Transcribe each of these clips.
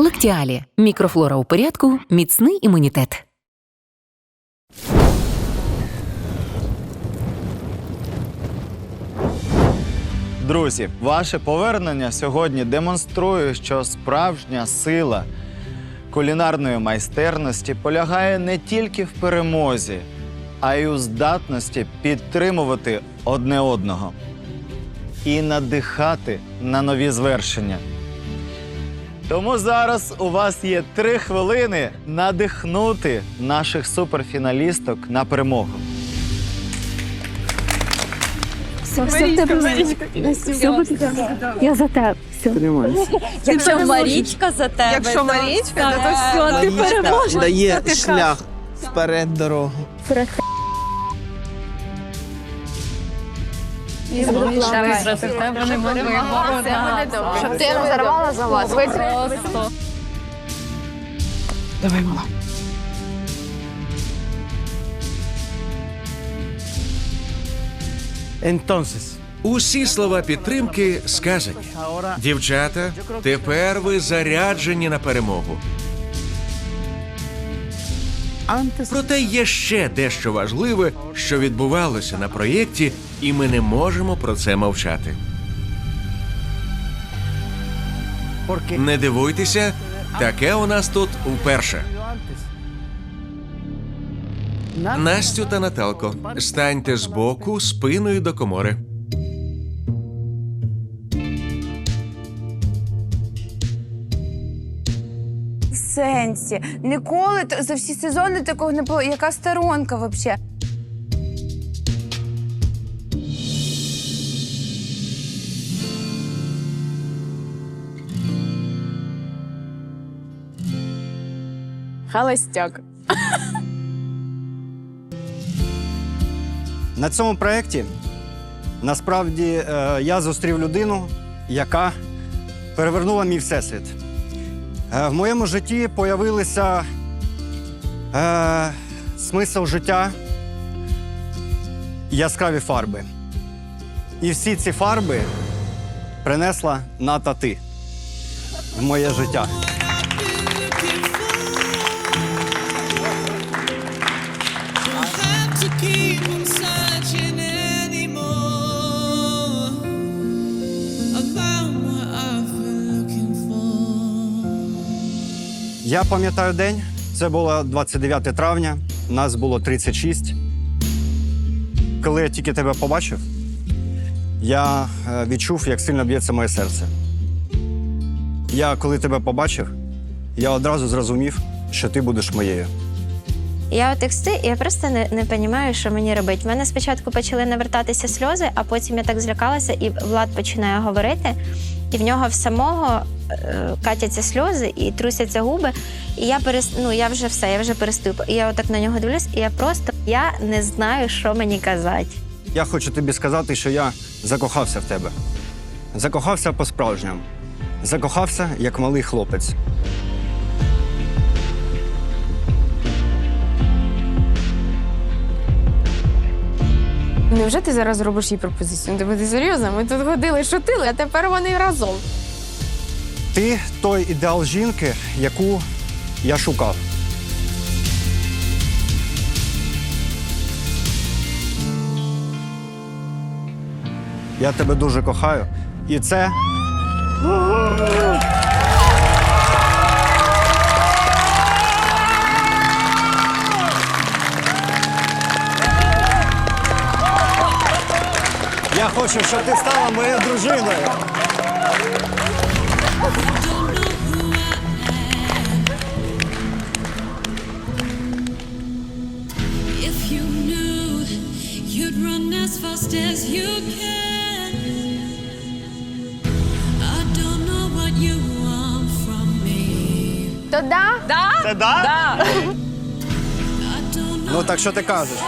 Лактіалі. Мікрофлора у порядку, міцний імунітет. Друзі, ваше повернення сьогодні демонструє, що справжня сила кулінарної майстерності полягає не тільки в перемозі, а й у здатності підтримувати одне одного і надихати на нові звершення. Тому зараз у вас є три хвилини надихнути наших суперфіналісток на перемогу. Все, все в тебе вийде. Все буде добре. Я за тебе. Все. Якщо Марічка за тебе. Якщо Марічка, то все, ти переможеш. дає шлях вперед дорогу. Щоб ти розірвала за вас. Давай, мала. Entonces, Усі слова підтримки сказані. Дівчата, тепер ви заряджені на перемогу. Проте є ще дещо важливе, що відбувалося на проєкті, і ми не можемо про це мовчати. Не дивуйтеся, таке у нас тут вперше. Настю та Наталко, станьте збоку спиною до комори. Сенсі. Ніколи за всі сезони такого не було. Яка сторонка взагалі? Холостяк. На цьому проєкті насправді е, я зустрів людину, яка перевернула мій всесвіт. Е, в моєму житті появилися е, смисл життя, яскраві фарби. І всі ці фарби принесла Ната ти в моє життя. Я пам'ятаю день. Це було 29 травня, нас було 36. Коли я тільки тебе побачив, я е, відчув, як сильно б'ється моє серце. Я, коли тебе побачив, я одразу зрозумів, що ти будеш моєю. Я от і я просто не, не розумію, що мені робити. У мене спочатку почали навертатися сльози, а потім я так злякалася, і Влад починає говорити, і в нього в самого е, катяться сльози і трусяться губи. І я перес... ну, я вже все, я вже перестаю. І я отак на нього дивлюсь, і я просто я не знаю, що мені казати. Я хочу тобі сказати, що я закохався в тебе. Закохався по-справжньому. Закохався як малий хлопець. Невже ти зараз зробиш їй пропозицію? Ну, ти серйозно? Ми тут ходили, шутили, а тепер вони разом. Ти той ідеал жінки, яку я шукав. Я тебе дуже кохаю. І це. Хочу, щоб ти стала моєю дружиною. То да? Це да? I don't know. Ну так що ти кажеш?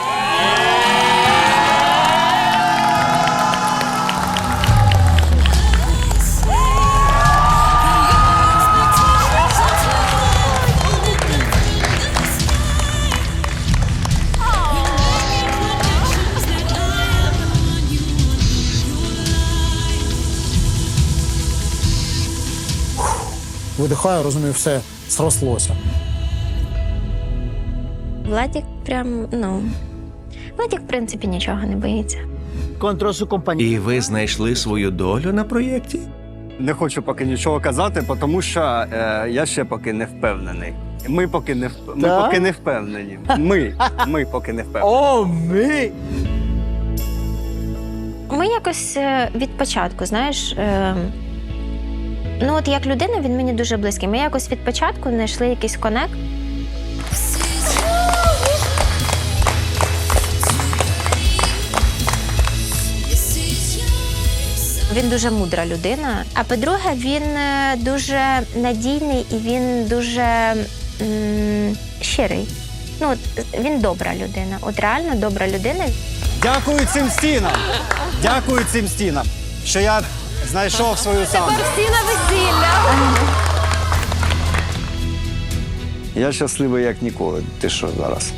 Видихаю, розумію, все срослося. Владік прям, ну. Владік, в принципі, нічого не боїться. Su compañero. І ви знайшли свою долю на проєкті? Не хочу поки нічого казати, тому що е, я ще поки не впевнений. Ми поки не вп- ми поки не впевнені. Ми, ми поки не впевнені. Oh, me. Ми якось е, від початку, знаєш. Е, ну, от як людина, він мені дуже близький. Ми якось від початку знайшли якийсь конект. Він дуже мудра людина. А по-друге, він е, дуже надійний і він дуже щирий. Ну, от, він добра людина. От реально добра людина. Дякую цим стінам. Дякую цим стінам, що я знайшов свою Сандру. Всі на весілля. Я щасливий як ніколи. Ти що зараз?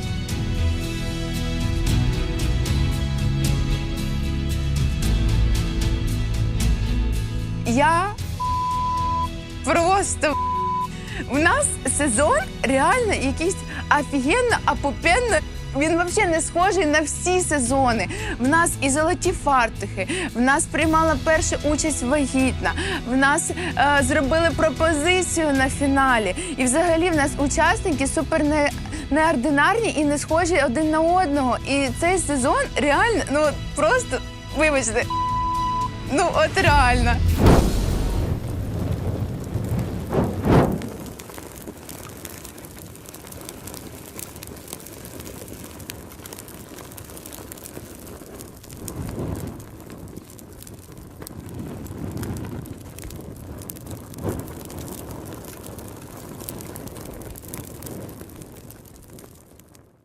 Я просто у нас сезон реально якийсь офігенно апопенно. Він взагалі не схожий на всі сезони. В нас і золоті фартухи, в нас приймала першу участь вагітна, в нас е, зробили пропозицію на фіналі. І взагалі в нас учасники супер не, неординарні і не схожі один на одного. І цей сезон реально, ну просто, вибачте, ну от реально.